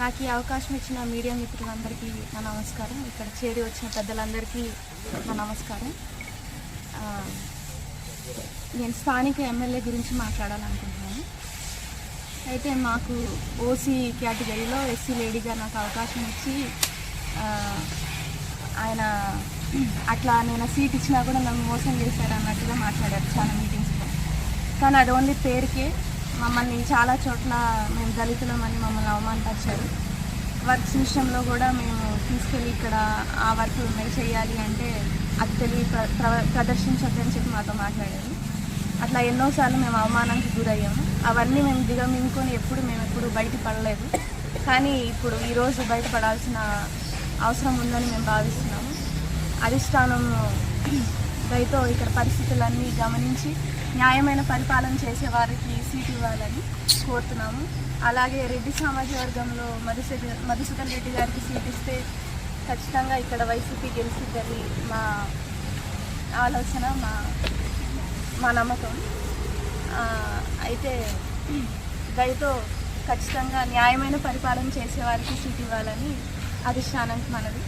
నాకు ఈ అవకాశం ఇచ్చిన మీడియా మిత్రులందరికీ నా నమస్కారం. ఇక్కడ చేరి వచ్చిన పెద్దలందరికీ నా నమస్కారం. నేను స్థానిక ఎమ్మెల్యే గురించి మాట్లాడాలనుకుంటున్నాను. అయితే మాకు ఓసీ కేటగిరీలో ఎస్సీ లేడీగా నాకు అవకాశం ఇచ్చి ఆయన అట్లా నేను సీట్ ఇచ్చినా కూడా నన్ను మోసం చేశారు అన్నట్టుగా మాట్లాడారు చాలా మీటింగ్స్లో. కానీ అది ఓన్లీ పేరుకే. మమ్మల్ని చాలా చోట్ల మేము దళితులమని మమ్మల్ని అవమానపరిచారు. వర్క్స్ విషయంలో కూడా మేము తీసుకెళ్ళి ఇక్కడ ఆ వర్క్ మేము చేయాలి అంటే అది తెలియ ప్ర- ప్ర- ప్రదర్శించొద్దని చెప్పి మాతో మాట్లాడారు. అట్లా ఎన్నోసార్లు మేము అవమానానికి గురయ్యాము. అవన్నీ మేము దిగమింగుకొని ఎప్పుడు మేము ఎప్పుడు బయట పడలేదు. కానీ ఇప్పుడు ఈరోజు బయటపడాల్సిన అవసరం ఉందని మేము భావిస్తున్నాము. అధిష్టానం దయతో ఇక్కడ పరిస్థితులన్నీ గమనించి న్యాయమైన పరిపాలన చేసే వారికి సీట్ ఇవ్వాలని కోరుతున్నాము. అలాగే రెడ్డి సామాజిక వర్గంలో మధుసూదన్ మధుసూదన్ రెడ్డి గారికి సీట్ ఇస్తే ఖచ్చితంగా ఇక్కడ వైసీపీ గెలిచిద్దని మా ఆలోచన మా మా నమ్మకం. అయితే దయతో ఖచ్చితంగా న్యాయమైన పరిపాలన చేసే వారికి సీట్ ఇవ్వాలని అధిష్టానానికి మనది